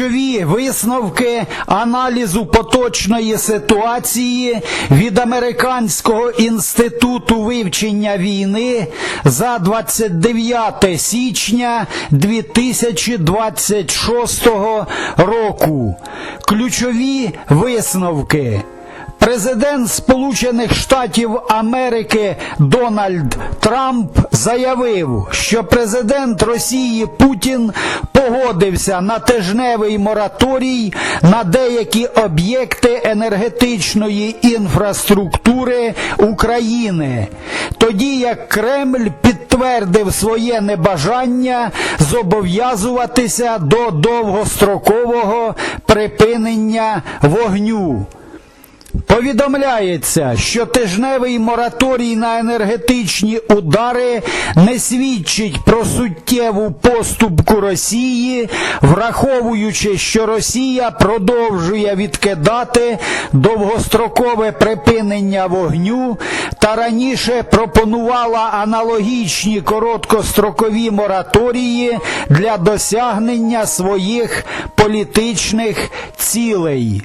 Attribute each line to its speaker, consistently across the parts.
Speaker 1: Ключові висновки аналізу поточної ситуації від Американського інституту вивчення війни за 29 січня 2026 року. Ключові висновки. Президент Сполучених Штатів Америки Дональд Трамп заявив, що президент Росії Путін погодився на тижневий мораторій на деякі об'єкти енергетичної інфраструктури України, тоді як Кремль підтвердив своє небажання зобов'язуватися до довгострокового припинення вогню. Повідомляється, що тижневий мораторій на енергетичні удари не свідчить про суттєву поступку Росії, враховуючи, що Росія продовжує відкидати довгострокове припинення вогню та раніше пропонувала аналогічні короткострокові мораторії для досягнення своїх політичних цілей.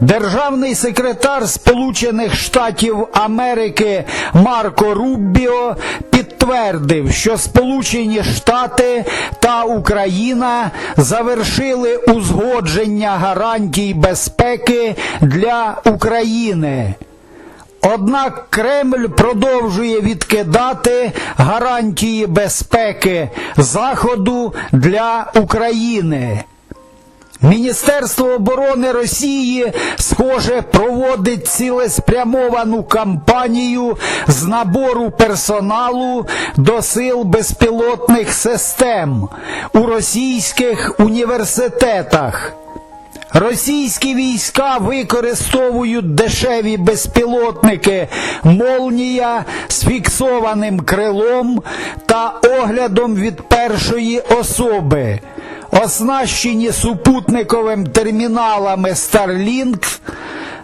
Speaker 1: Державний секретар Сполучених Штатів Америки Марко Руббіо підтвердив, що Сполучені Штати та Україна завершили узгодження гарантій безпеки для України. Однак Кремль продовжує відкидати гарантії безпеки Заходу для України. Міністерство оборони Росії, схоже, проводить цілеспрямовану кампанію з набору персоналу до сил безпілотних систем у російських університетах. Російські війська використовують дешеві безпілотники Молнія з фіксованим крилом та оглядом від першої особи оснащені супутниковим терміналами Starlink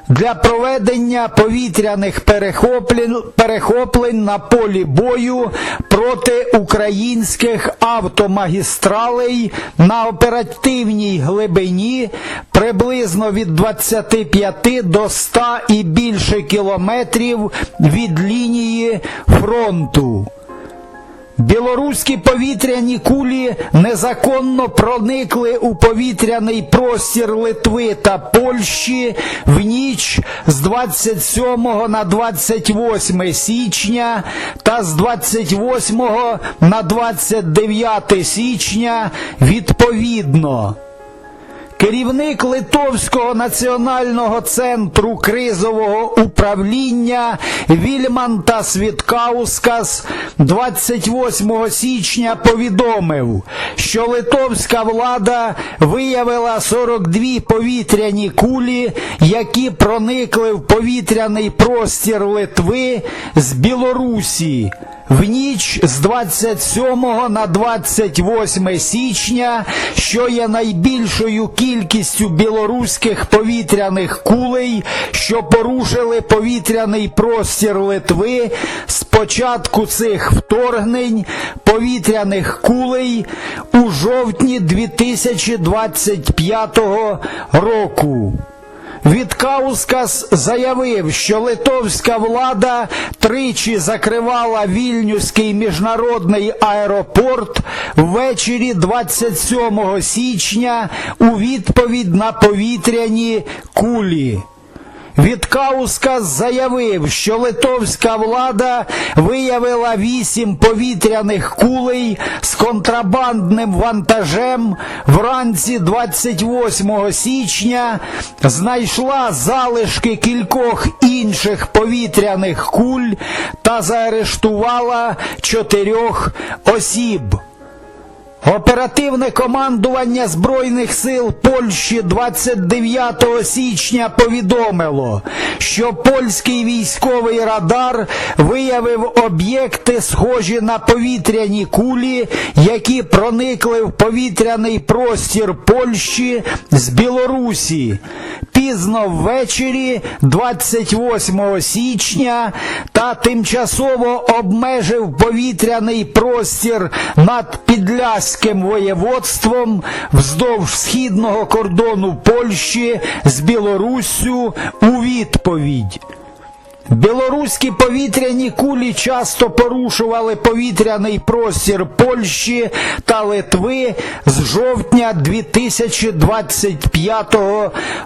Speaker 1: для проведення повітряних перехоплень, на полі бою проти українських автомагістралей на оперативній глибині приблизно від 25 до 100 і більше кілометрів від лінії фронту. Білоруські повітряні кулі незаконно проникли у повітряний простір Литви та Польщі в ніч з 27 на 28 січня та з 28 на 29 січня відповідно. Керівник Литовського національного центру кризового управління Вільмантас Віткаускас 28 січня повідомив, що литовська влада виявила 42 повітряні кулі, які проникли в повітряний простір Литви з Білорусі. В ніч з 27 на 28 січня, що є найбільшою кількістю білоруських повітряних кулей, що порушили повітряний простір Литви з початку цих вторгнень повітряних кулей у жовтні 2025 року. Віткаускас заявив, що литовська влада тричі закривала Вільнюський міжнародний аеропорт ввечері 27 січня у відповідь на повітряні кулі. Віткаускас заявив, що литовська влада виявила вісім повітряних кулей з контрабандним вантажем вранці 28 січня, знайшла залишки кількох інших повітряних куль та заарештувала чотирьох осіб. Оперативне командування Збройних сил Польщі 29 січня повідомило, що польський військовий радар виявив об'єкти, схожі на повітряні кулі, які проникли в повітряний простір Польщі з Білорусі. Пізно ввечері 28 січня та тимчасово обмежив повітряний простір над Підляс Поморським воєводством вздовж східного кордону Польщі з Білоруссю у відповідь. Білоруські повітряні кулі часто порушували повітряний простір Польщі та Литви з жовтня 2025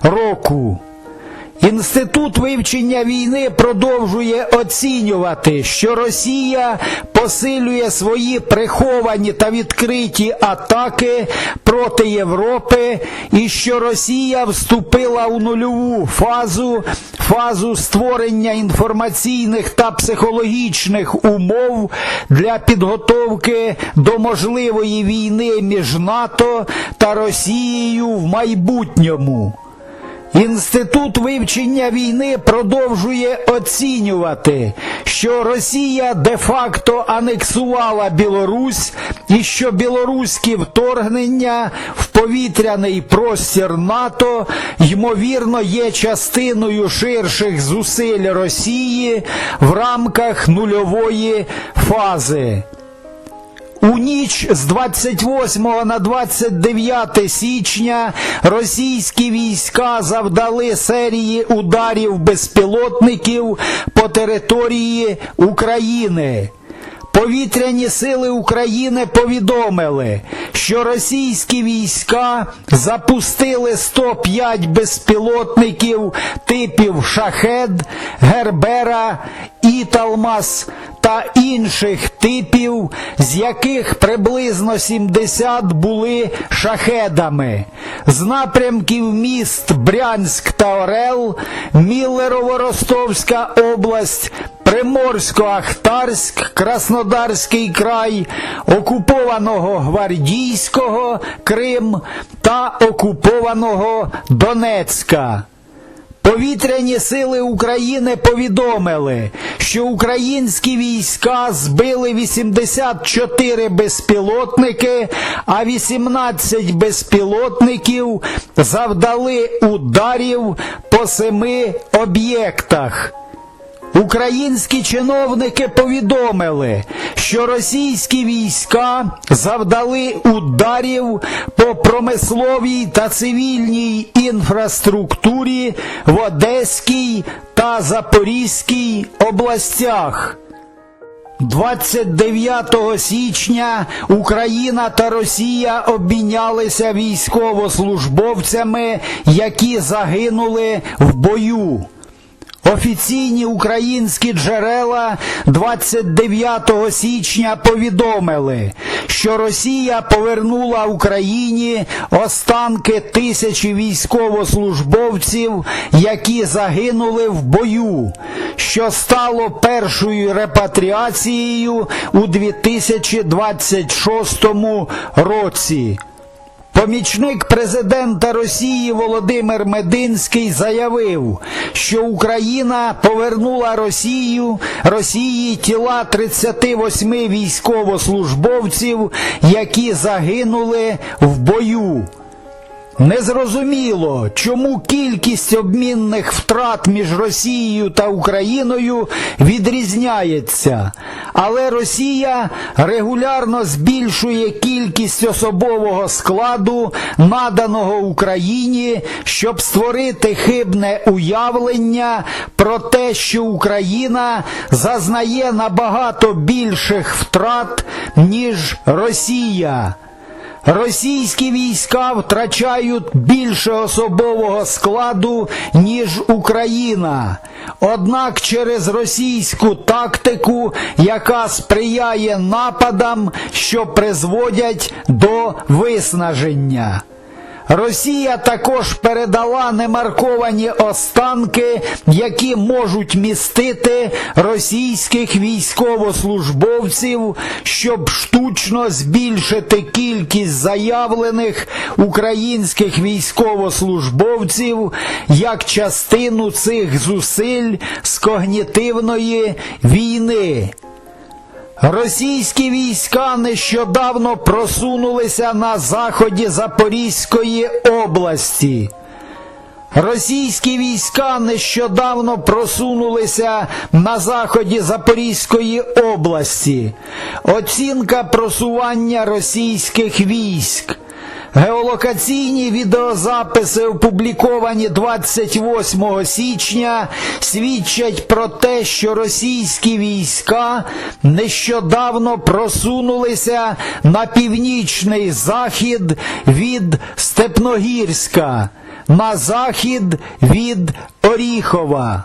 Speaker 1: року. Інститут вивчення війни продовжує оцінювати, що Росія посилює свої приховані та відкриті атаки проти Європи, і що Росія вступила у нульову фазу, фазу створення інформаційних та психологічних умов для підготовки до можливої війни між НАТО та Росією в майбутньому. Інститут вивчення війни продовжує оцінювати, що Росія де-факто анексувала Білорусь і що білоруські вторгнення в повітряний простір НАТО ймовірно є частиною ширших зусиль Росії в рамках нульової фази. У ніч з 28 на 29 січня російські війська завдали серії ударів безпілотників по території України. Повітряні сили України повідомили, що російські війська запустили 105 безпілотників типів Шахед, Гербера, Італмас та інших типів, з яких приблизно 70 були шахедами. З напрямків міст Брянськ та Орел, Міллерово-Ростовська область, Приморсько-Ахтарськ, Краснодарський край, окупованого Гвардійського Крим та окупованого Донецька. Повітряні сили України повідомили, що українські війська збили 84 безпілотники, а 18 безпілотників завдали ударів по семи об'єктах. Українські чиновники повідомили, що російські війська завдали ударів по промисловій та цивільній інфраструктурі в Одеській та Запорізькій областях. 29 січня Україна та Росія обмінялися військовослужбовцями, які загинули в бою. Офіційні українські джерела 29 січня повідомили, що Росія повернула Україні останки тисячі військовослужбовців, які загинули в бою, що стало першою репатріацією у 2026 році. Помічник президента Росії Володимир Мединський заявив, що Україна повернула Росію Росії тіла 38 військовослужбовців, які загинули в бою. Незрозуміло, чому кількість обмінних втрат між Росією та Україною відрізняється, але Росія регулярно збільшує кількість особового складу, наданого Україні, щоб створити хибне уявлення про те, що Україна зазнає набагато більших втрат, ніж Росія. Російські війська втрачають більше особового складу, ніж Україна. Однак через російську тактику, яка сприяє нападам, що призводять до виснаження. Росія також передала немарковані останки, які можуть містити російських військовослужбовців, щоб штучно збільшити кількість заявлених українських військовослужбовців як частину цих зусиль з когнітивної війни. Російські війська нещодавно просунулися на заході Запорізької області. Російські війська нещодавно просунулися на заході Запорізької області. Оцінка просування російських військ. Геолокаційні відеозаписи, опубліковані 28 січня, свідчать про те, що російські війська нещодавно просунулися на північний захід від Степногірська, на захід від Оріхова.